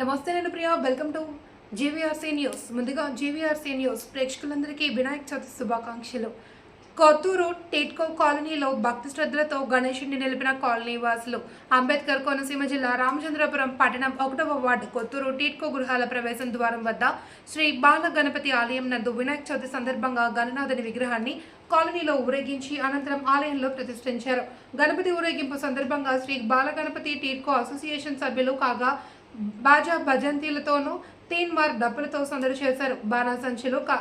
నమస్తే నేను Priya welcome to GVRC news ముందుగా జీవీఆర్సీ న్యూస్ ప్రేక్షకులందరికీ వినాయక చవితి శుభాకాంక్షలు. కొత్తూరు టేట్కో కాలనీలో భక్తి శ్రద్ధలతో గణేషుడిని నిలిపిన కాలనీ వాసులు అంబేద్కర్ కోనసీమ జిల్లా రామచంద్రపురం పట్టణం ఒకటవ వార్డు కొత్తూరు టీట్కో గృహాల ప్రవేశం ద్వారం వద్ద శ్రీ బాల గణపతి ఆలయం నందు వినాయక చవితి సందర్భంగా గణనాథుని విగ్రహాన్ని కాలనీలో ఊరేగించి అనంతరం ఆలయంలో ప్రతిష్ఠించారు. గణపతి ఊరేగింపు సందర్భంగా శ్రీ బాలగణపతి టీట్కో అసోసియేషన్ సభ్యులు కాగా బాజా తీన్ తీన్మార్ డప్పులతో సందడి చేశారు. బాణాసంచులు కా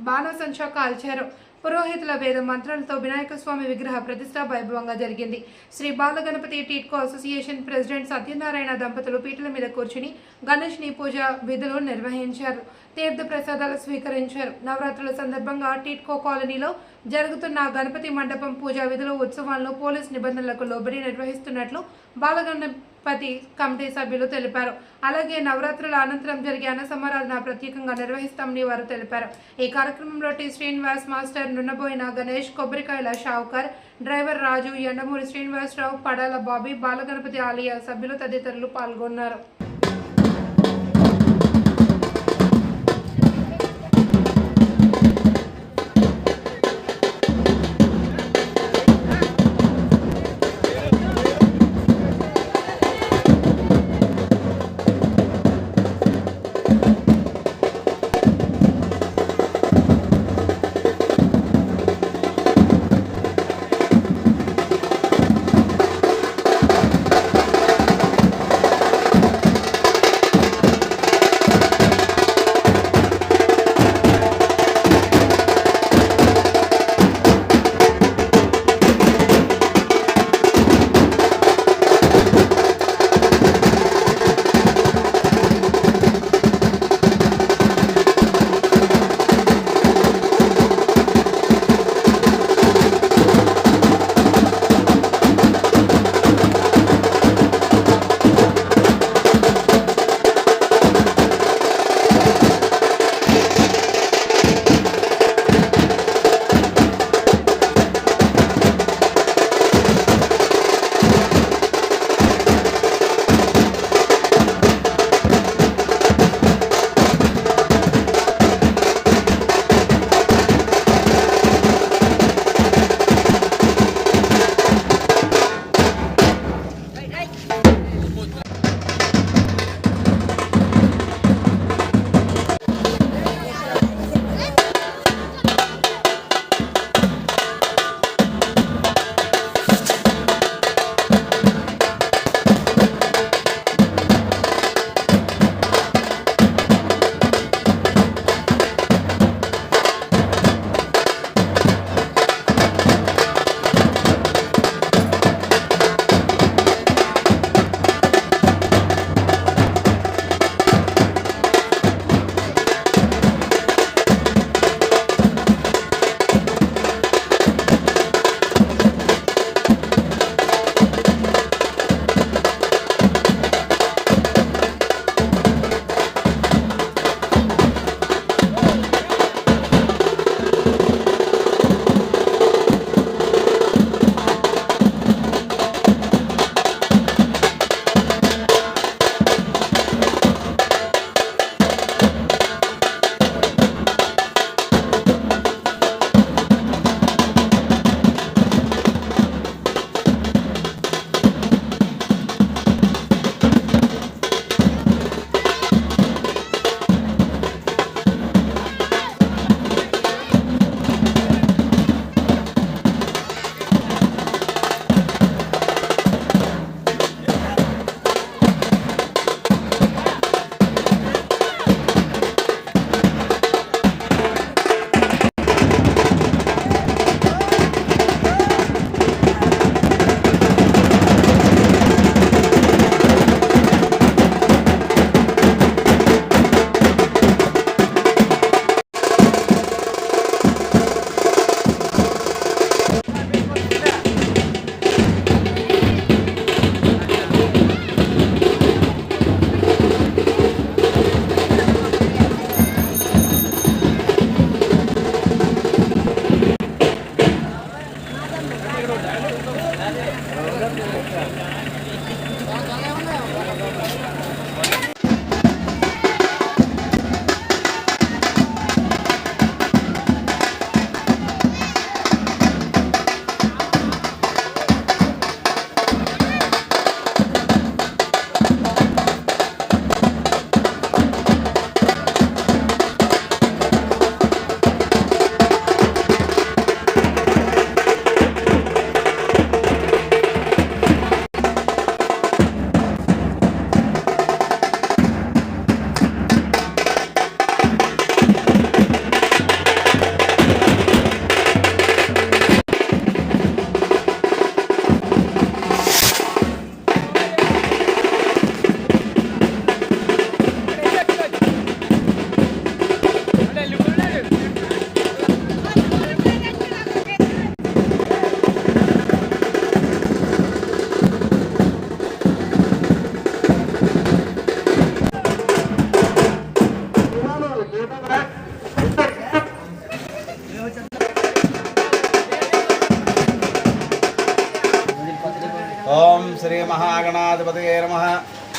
బాణాసంచా కాల్చారు. పురోహితుల వేద మంత్రాలతో వినాయక స్వామి విగ్రహ ప్రతిష్ట వైభవంగా జరిగింది. శ్రీ బాలగణపతి టీట్కో అసోసియేషన్ ప్రెసిడెంట్ సత్యనారాయణ దంపతులు పీటల మీద కూర్చుని గణేష్ని పూజ విధులు నిర్వహించారు. తీర్థ ప్రసాదాలు స్వీకరించారు. నవరాత్రుల సందర్భంగా టీట్కో కాలనీలో జరుగుతున్న గణపతి మండపం పూజా విధులు ఉత్సవాలను పోలీస్ నిబంధనలకు లోబడి నిర్వహిస్తున్నట్లు బాలగణపతి కమిటీ సభ్యులు తెలిపారు. అలాగే నవరాత్రుల అనంతరం జరిగే అన్న సమారాధన ప్రత్యేకంగా నిర్వహిస్తామని వారు తెలిపారు. ఈ కార్యక్రమంలో టి. శ్రీనివాస్ మాస్టర్ నున్నబోయిన గణేష్ కొబ్బరికాయల షావుకర్ డ్రైవర్ రాజు ఎండమూరి శ్రీనివాసరావు పడాల బాబీ బాలగణపతి ఆలయ సభ్యులు తదితరులు పాల్గొన్నారు.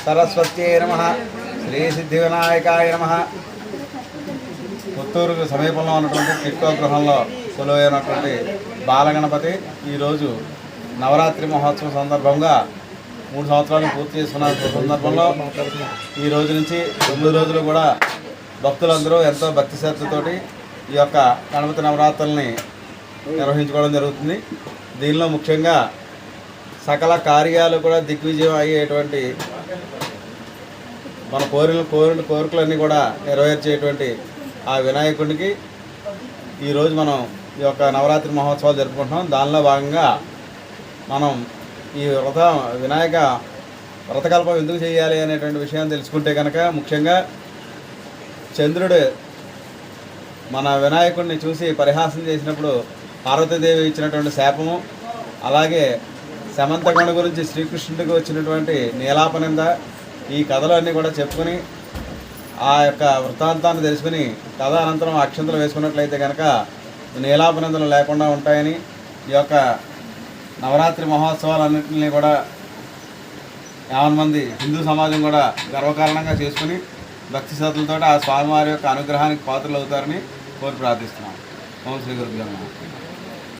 సరస్వత్యై నమ. శ్రీ సిద్ధివినాయకాయ నమ. పుత్తూరుకు సమీపంలో ఉన్నటువంటి కిట్కో గృహంలో కొలువైనటువంటి బాలగణపతి ఈరోజు నవరాత్రి మహోత్సవం సందర్భంగా మూడు సంవత్సరాలు పూర్తి చేసుకున్న సందర్భంలో ఈ రోజు నుంచి తొమ్మిది రోజులు కూడా భక్తులందరూ ఎంతో భక్తి శ్రద్ధతోటి ఈ యొక్క గణపతి నవరాత్రుల్ని నిర్వహించుకోవడం జరుగుతుంది. దీనిలో ముఖ్యంగా సకల కార్యాలు కూడా దిగ్విజయం అయ్యేటువంటి మన కోరిన కోరిన కోరికలన్నీ కూడా నెరవేర్చేటువంటి ఆ వినాయకుడికి ఈరోజు మనం ఈ యొక్క నవరాత్రి మహోత్సవాలు జరుపుకుంటున్నాం. దానిలో భాగంగా మనం ఈ వ్రత వినాయక వ్రతకల్పం ఎందుకు చేయాలి అనేటువంటి విషయం తెలుసుకుంటే కనుక ముఖ్యంగా చంద్రుడు మన వినాయకుడిని చూసి పరిహాసం చేసినప్పుడు పార్వతీదేవి ఇచ్చినటువంటి శాపము అలాగే సమంతకొండ గురించి శ్రీకృష్ణుడికి వచ్చినటువంటి నీలాపనింద ఈ కథలు అన్నీ కూడా చెప్పుకొని ఆ యొక్క వృత్తాంతాన్ని తెలుసుకుని కథ అనంతరం అక్షంతలు వేసుకున్నట్లయితే కనుక నీలాపనిందలు లేకుండా ఉంటాయని ఈ యొక్క నవరాత్రి మహోత్సవాలన్నింటినీ కూడా యావన్ మంది హిందూ సమాజం కూడా గర్వకారణంగా చేసుకుని భక్తి శ్రద్ధలతో ఆ స్వామివారి యొక్క అనుగ్రహానికి పాత్రలు అవుతారని కోరి ప్రార్థిస్తున్నాం. ఓం శ్రీ గురుభ్యో